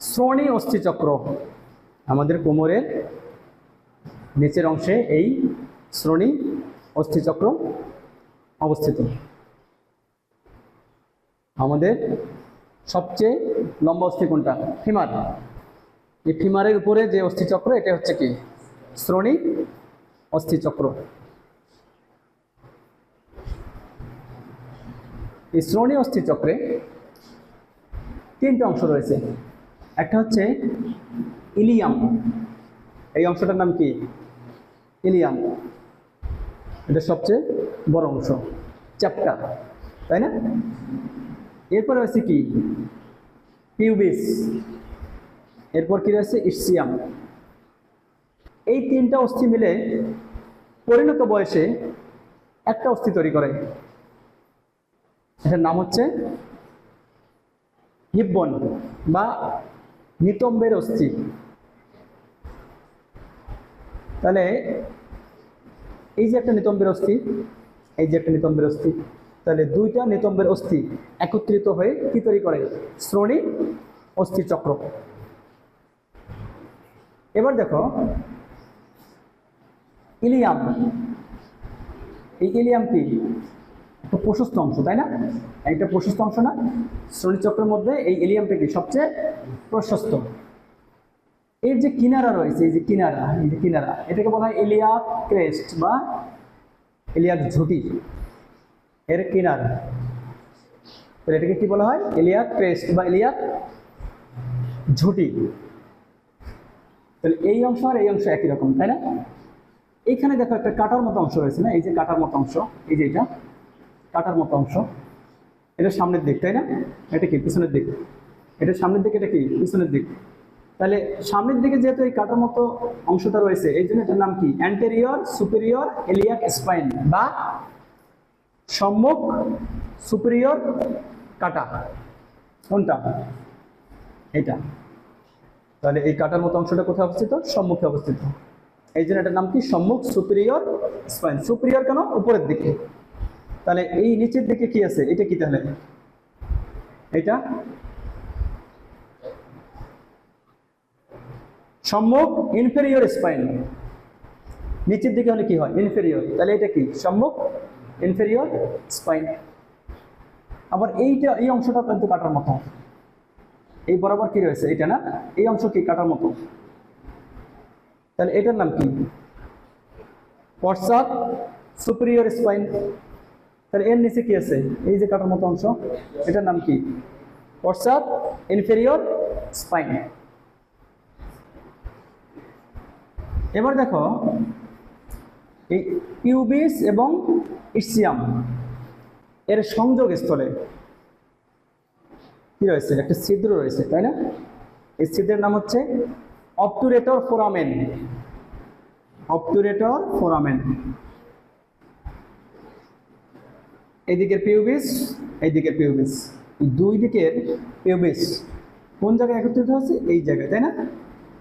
শ্রোণী অস্থিচক্র আমাদের কোমরের নিচের অংশে এই শ্রোণী অস্থিচক্র অবস্থিত। আমাদের সবচেয়ে লম্বা অস্থি কোনটা? ফিমার। এই ফিমারের উপরে যে অস্থিচক্র, এটা হচ্ছে কি? শ্রোণী অস্থিচক্র। এই শ্রোণী অস্থিচক্রে তিনটে অংশ রয়েছে। একটা হচ্ছে ইলিয়াম। এই অংশটার নাম কি? ইলিয়াম। এটা সবচেয়ে বড় অংশ চ্যাপ্টা তাই না? এরপরে রয়েছে কি? পিউবিস। এরপর কি রয়েছে? ইসিয়াম। এই তিনটা অস্থি মিলে পরিণত বয়সে একটা অস্থি তৈরি করে। এটার নাম হচ্ছে হিব্বন বা নিতম্বের অস্থি। তাহলে এই যে একটা নিতম্বের অস্থি, এই যে একটা নিতম্বের অস্থি, তাহলে দুইটা নিতম্বের অস্থি একত্রিত হয়ে কি তৈরি করে? শ্রোণী অস্থি চক্র। এবার দেখো, ইলিয়াম। এই ইলিয়াম কি? প্রশস্ত অংশ, তাই না? একটা প্রশস্ত অংশ না? শ্রোণীচক্রের মধ্যে এই ইলিয়ামটা কি? সবচেয়ে প্রশস্ত। এর যে কিনারা রয়েছে, এই যে কিনারা, এই যে কিনারা, এটাকে বলা হয় ইলিয়াক ক্রেস্ট বা ইলিয়াক ঝুটি। এর কিনারা। তাহলে এটাকে কি বলা হয়? ইলিয়াক ক্রেস্ট বা ইলিয়াক ঝুটি। তাহলে এই অংশ আর এই অংশ একই রকম, তাই না? এইখানে দেখো একটা কাটার মতো অংশ রয়েছে না? এই যে কাটার মতো অংশ, এই যে এটা কাটার মতো অংশ। এটা সামনের দিক, তাই না? এটা কি? পিছনের দিক। এটা সামনের দিকে, এটা কি? পিছনের দিক। তাহলে সামনের দিকে যেহেতু এই কাটার মতো অংশটা রয়েছে, এই জন্য এটার নাম কি? অ্যান্টেরিয়র সুপেরিয়র এলিয়াক স্পাইন বা সম্মুখ সুপেরিয়র কাটা। কোনটা? এটা তাহলে এই কাটার মতো অংশটা কোথায় অবস্থিত? সম্মুখে অবস্থিত। এই জন্য এটার নাম কি? সম্মুখ সুপেরিয়র স্পাইন সুপেরিয়র কেন? উপরের দিকে। তাহলে এই নিচের দিকে কি আছে? এটা কি তাহলে? এটা সম্মুখ ইনফেরিয়র স্পাইন নিচের দিকে হলে কি হয়? ইনফেরিয়র তাহলে এটা কি? সম্মুখ ইনফেরিয়র স্পাইন আবার এইটা, এই অংশটা কিন্তু কাটার মতো। এই বরাবর কি রয়েছে? এটা না? এই অংশ কি? কাটার মতো। তাহলে এটার নাম কি? পশ্চাৎ সুপেরিয়র স্পাইন। তাহলে এর নিচে কি আছে? এই যে কাটার মতো অংশ, এটার নাম কি? পশ্চাৎ ইনফেরিয়র স্পাইন। এবার দেখো, এই পিউবিস এবং ইসিয়াম এর সংযোগ স্থলে কি রয়েছে? একটা ছিদ্র রয়েছে, তাই না? এই ছিদ্রের নাম হচ্ছে obturator foramen. Obturator foramen. এইদিকের pubis এইদিকের পিউবিস। দুই দিকের পিউবিস কোন জায়গায় একত্রিত হয়েছে? এই জায়গায়, তাই না?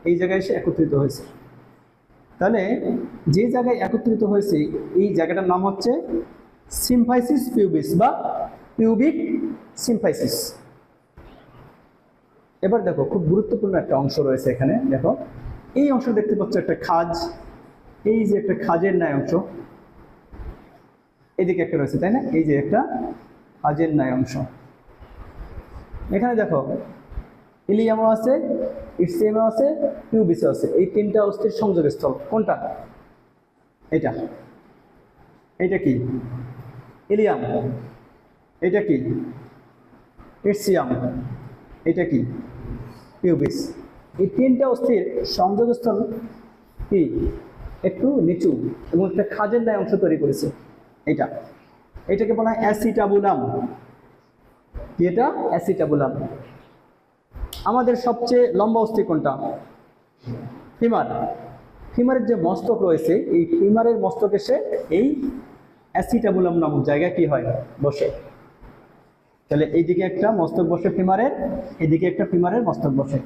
এই জায়গায় এসে একত্রিত হয়েছে। তাহলে যে জায়গায় একত্রিত হয়েছে, এই জায়গাটার নাম হচ্ছে সিম্ফাইসিস পিউবিস বা পিউবিক সিম্ফাইসিস। এবার দেখো, খুব গুরুত্বপূর্ণ একটা অংশ রয়েছে এখানে, দেখো। এই অংশ দেখতে পাচ্ছ একটা খাজ, এই যে একটা খাজের ন্যায় অংশ। এদিকে একটা রয়েছে, তাই না? এই যে একটা খাজের ন্যায় অংশ। এখানে দেখো ইলিয়ামও আছে, ইসিএমও আছে, পিউবিসও আছে। এই তিনটা অস্থির সংযোগস্থল। কোনটা? এটা এটা কি? ইলিয়াম। এটা কি? ইরসিয়াম এটা কি? পিউবিস। এই তিনটা অস্থির সংযোগস্থল কি? একটু নিচু এবং একটা খাজের দায় অংশ তৈরি করেছে। এটা এটাকে বলা হয় অ্যাসিটাবুলাম। কি এটা? অ্যাসিটাবুলাম। আমাদের সবচেয়ে লম্বা অস্থি কোনটা? ফিমার। ফিমারের যে মস্তক রয়েছে, এই ফিমারের মস্তক এসে এই অ্যাসিটাবুলাম নামক জায়গায় কি হয়? বসে। তাহলে এইদিকে একটা মস্তক বসে ফিমারের এদিকে একটা ফিমারের মস্তক বসে।